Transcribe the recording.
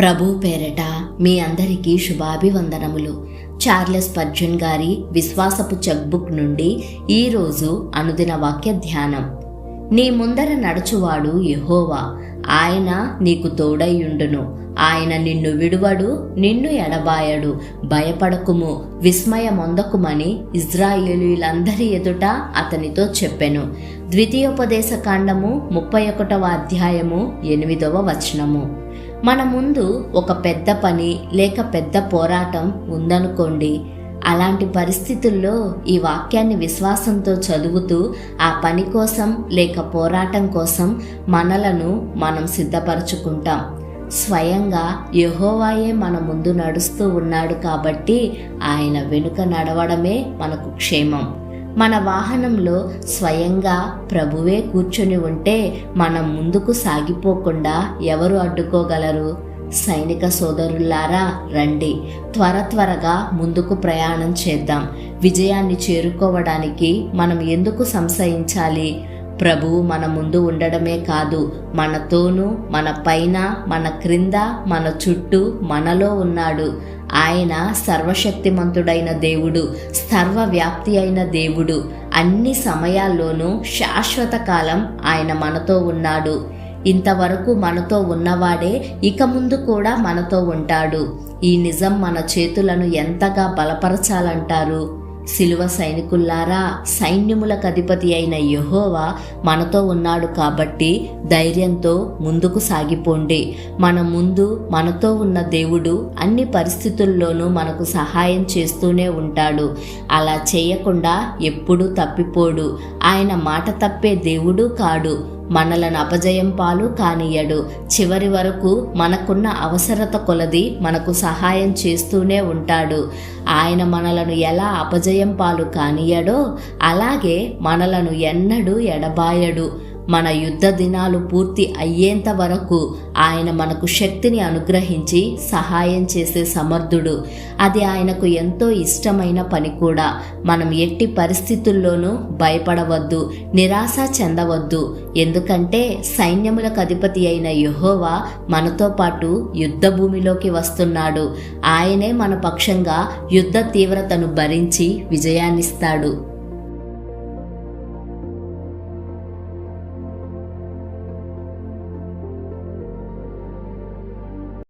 ప్రభు పేరట మీ అందరికీ శుభాభివందనములు. చార్లెస్ పర్జన్ గారి విశ్వాసపు చెక్బుక్ నుండి ఈరోజు అనుదిన వాక్య ధ్యానం. నీ ముందర నడుచువాడు యహోవా ఆయన నీకు తోడైయుండును ఆయన నిన్ను విడువడు నిన్ను ఎడబాయడు. భయపడకుము విస్మయమొందకుమని ఇజ్రాయేలీలందరి ఎదుట అతనితో చెప్పెను. ద్వితీయోపదేశ కాండము ముప్పై ఒకటవ అధ్యాయము ఎనిమిదవ వచనము. మన ముందు ఒక పెద్ద పని లేక పెద్ద పోరాటం ఉందనుకోండి. అలాంటి పరిస్థితుల్లో ఈ వాక్యాన్ని విశ్వాసంతో చదువుతూ ఆ పని కోసం లేక పోరాటం కోసం మనలను మనం సిద్ధపరచుకుంటాం. స్వయంగా యహోవాయే మన ముందు నడుస్తూ ఉన్నాడు కాబట్టి ఆయన వెనుక నడవడమే మనకు క్షేమం. మన వాహనంలో స్వయంగా ప్రభువే కూర్చొని ఉంటే మనం ముందుకు సాగిపోకుండా ఎవరు అడ్డుకోగలరు? సైనిక సోదరులారా రండి. త్వర త్వరగా ముందుకు ప్రయాణం చేద్దాం. విజయాన్ని చేరుకోవడానికి మనం ఎందుకు సంశయించాలి? ప్రభువు మన ముందు ఉండడమే కాదు మనతోనూ మన పైన మన క్రింద మన చుట్టూ మనలో ఉన్నాడు. ఆయన సర్వశక్తిమంతుడైన దేవుడు సర్వవ్యాప్తి అయిన దేవుడు. అన్ని సమయాల్లోనూ శాశ్వత కాలం ఆయన మనతో ఉన్నాడు. ఇంతవరకు మనతో ఉన్నవాడే ఇక ముందు కూడా మనతో ఉంటాడు. ఈ నిజం మన చేతులను ఎంతగా బలపరచాలంటారు? శిలువ సైనికుల్లారా సైన్యములకు అధిపతి అయిన యహోవా మనతో ఉన్నాడు కాబట్టి ధైర్యంతో ముందుకు సాగిపోండి. మన ముందు మనతో ఉన్న దేవుడు అన్ని పరిస్థితుల్లోనూ మనకు సహాయం చేస్తూనే ఉంటాడు. అలా చేయకుండా ఎప్పుడూ తప్పిపోడు. ఆయన మాట తప్పే దేవుడు కాడు. మనలను అపజయం పాలు కానియడు. చివరి వరకు మనకున్న అవసరత కొలది మనకు సహాయం చేస్తూనే ఉంటాడు. ఆయన మనలను ఎలా అపజయం పాలు కానియడో అలాగే మనలను ఎన్నడూ ఎడబాయడు. మన యుద్ధ దినాలు పూర్తి అయ్యేంత వరకు ఆయన మనకు శక్తిని అనుగ్రహించి సహాయం చేసే సమర్థుడు. అది ఆయనకు ఎంతో ఇష్టమైన పని కూడా. మనం ఎట్టి పరిస్థితుల్లోనూ భయపడవద్దు నిరాశ చెందవద్దు. ఎందుకంటే సైన్యములకు అధిపతి అయిన యుహోవా మనతో పాటు యుద్ధ భూమిలోకి వస్తున్నాడు. ఆయనే మన పక్షంగా యుద్ధ తీవ్రతను భరించి విజయాన్నిస్తాడు.